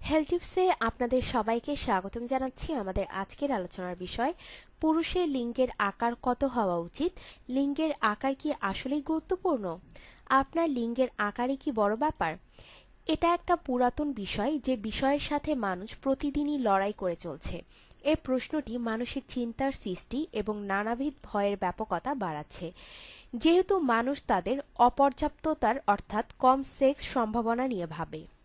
Health টিপসে আপনাদের সবাইকে স্বাগতম জানাচ্ছি আমাদের আজকের আলোচনার বিষয়, পুরুষের লিঙ্গের আকার কত হওয়া উচিত? লিঙ্গের আকার কি আসলেই গুরুত্বপূর্ণ? আপনার লিঙ্গের আকারই কি বড় ব্যাপার? এটা একটা পুরাতন বিষয় যে বিষয়ের সাথে মানুষ প্রতিদিনই লড়াই করে চলছে। এ প্রশ্নটি মানুষের চিন্তার সৃষ্টি এবং নানাবিধ ভয়ের ব্যাপকতা বাড়াচ্ছে। যেহেতু মানুষ তাদের অপর্যাপ্ততার অর্থাৎ কম সেক্স সম্ভাবনা নিয়ে ভাবে।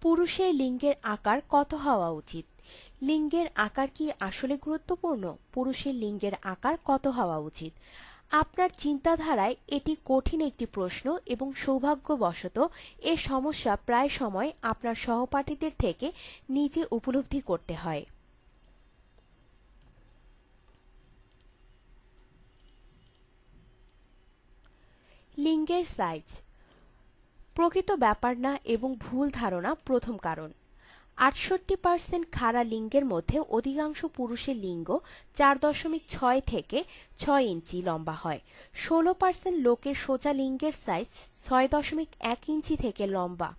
পুরুষের লিঙ্গের আকার কত হওয়া উচিত? লিঙ্গের আকার কি আসলে গুরুত্বপূর্ণ? পুরুষের লিঙ্গের আকার কত হওয়া উচিত? আপনার চিন্তাধারায় এটি কঠিন একটি প্রশ্ন এবং সৌভাগ্যবশত এ সমস্যা প্রায় সময় আপনার সহপাঠীদের থেকে নিজে উপলব্ধি করতে হয়। লিঙ্গের সাইজ প্রকৃত ব্যাপার না এবং ভুল ধারণা প্রথম কারণ। আটষট্টি পার্সেন্ট খাড়া লিঙ্গের মধ্যে অধিকাংশ পুরুষের লিঙ্গ চার দশমিক ছয় থেকে ছয় ইঞ্চি লম্বা হয়। ষোলো পার্সেন্ট লোকের সোজা লিঙ্গের সাইজ ছয় দশমিক এক ইঞ্চি থেকে লম্বা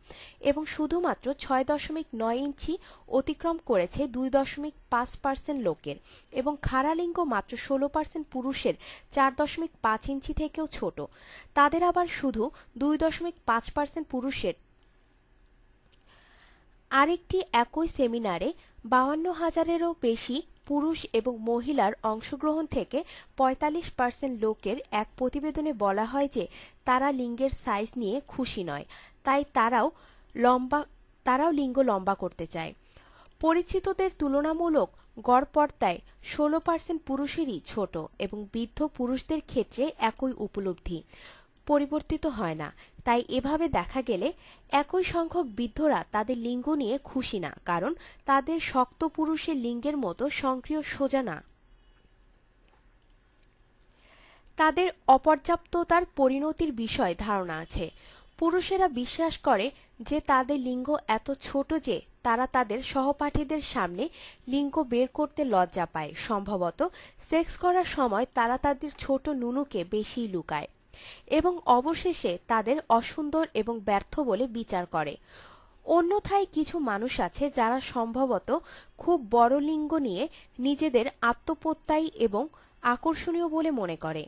এবং শুধুমাত্র ছয় দশমিক নয় ইঞ্চি অতিক্রম করেছে দুই দশমিক পাঁচ পার্সেন্ট লোকের এবং খাড়া লিঙ্গ মাত্র ষোলো পার্সেন্ট পুরুষের চার দশমিক পাঁচ ইঞ্চি থেকেও ছোট। তাদের আবার শুধু দুই দশমিক পাঁচ পার্সেন্ট পুরুষের আরেকটি একই সেমিনারে বাউান্ন হাজারেরও বেশি পুরুষ এবং মহিলার অংশগ্রহণ থেকে পঁয়তাল্লিশ পার্সেন্ট লোকের এক প্রতিবেদনে বলা হয় যে তারা লিঙ্গের সাইজ নিয়ে খুশি নয়। তাই তারাও লম্বা, তারাও লিঙ্গ লম্বা করতে চায়। পরিচিতদের তুলনামূলক গড়পড়তায় ষোলো পার্সেন্ট পুরুষেরই ছোট এবং বৃদ্ধ পুরুষদের ক্ষেত্রে একই উপলব্ধি। পরিবর্তিত হয় না। তাই এভাবে দেখা গেলে একই সংখ্যক বৃদ্ধরা তাদের লিঙ্গ নিয়ে খুশি না, কারণ তাদের শক্ত পুরুষের লিঙ্গের মতো সক্রিয় সোজা না। তাদের অপর্যাপ্ততার পরিণতির বিষয় ধারণা আছে। পুরুষেরা বিশ্বাস করে যে তাদের লিঙ্গ এত ছোট যে তারা তাদের সহপাঠীদের সামনে লিঙ্গ বের করতে লজ্জা পায়। সম্ভবত সেক্স করার সময় তারা তাদের ছোট নুনুকে বেশি লুকায়। এবং অবশেষে তাদের অসুন্দর এবং ব্যর্থ বলে বিচার করে। অন্যথায় কিছু মানুষ আছে যারা সম্ভবত খুব বড় লিঙ্গ নিয়ে নিজেদের আত্মপ্রত্যয়ী এবং আকর্ষণীয় বলে মনে করে।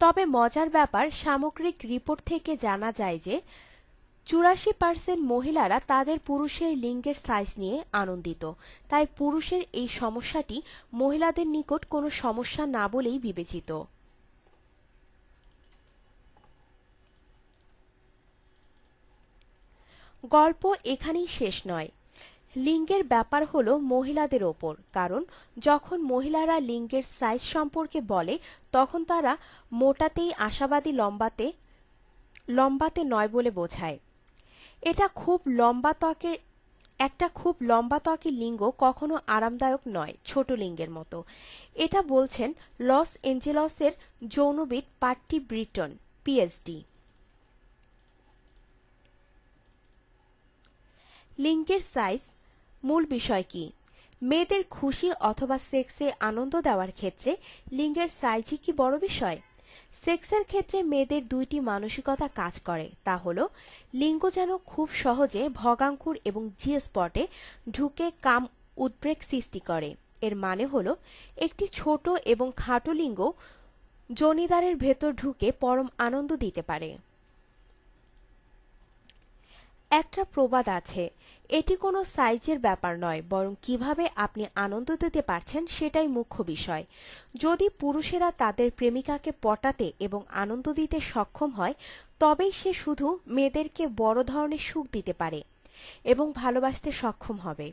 তবে মজার ব্যাপার, সামগ্রিক রিপোর্ট থেকে জানা যায় যে চুরাশি পার্সেন্ট মহিলারা তাদের পুরুষের লিঙ্গের সাইজ নিয়ে আনন্দিত। তাই পুরুষের এই সমস্যাটি মহিলাদের নিকট কোনো সমস্যা না বলেই বিবেচিত। গল্প এখানেই শেষ নয়। লিঙ্গের ব্যাপার হলো মহিলাদের ওপর। কারণ যখন মহিলারা লিঙ্গের সাইজ সম্পর্কে বলে, তখন তারা মোটাতেই আশাবাদী লম্বাতে লম্বাতে নয় বলে বোঝায়। এটা খুব লম্বা ত্বকের একটা খুব লম্বা ত্বকের লিঙ্গ কখনো আরামদায়ক নয়, ছোট লিঙ্গের মতো। এটা বলছেন লস এঞ্জেলসের যৌনবিদ পার্টি ব্রিটন পিএইচডি লিঙ্গের সাইজ মূল বিষয় কি? মেয়েদের খুশি অথবা সেক্সে আনন্দ দেওয়ার ক্ষেত্রে লিঙ্গের সাইজই কি বড় বিষয়? সেক্সের ক্ষেত্রে মেয়েদের দুইটি মানসিকতা কাজ করে, তা হলো, লিঙ্গ যেন খুব সহজে ভগাঙ্কুর এবং জি স্পটে ঢুকে কাম উদ্বেগ সৃষ্টি করে। এর মানে হল, একটি ছোট এবং খাটো লিঙ্গ জনিদারের ভেতর ঢুকে পরম আনন্দ দিতে পারে। একটা প্রবাদ আছে। এটি কোনো সাইজের ব্যাপার নয়, বরং কীভাবে আপনি আনন্দ দিতে পারছেন সেটাই মুখ্য বিষয়। যদি পুরুষেরা তাদের প্রেমিকাকে পটাতে এবং আনন্দ দিতে সক্ষম হয়, তবেই সে শুধু মেয়েদেরকে বড় ধরনের সুখ দিতে পারে এবং ভালোবাসতে সক্ষম হবে।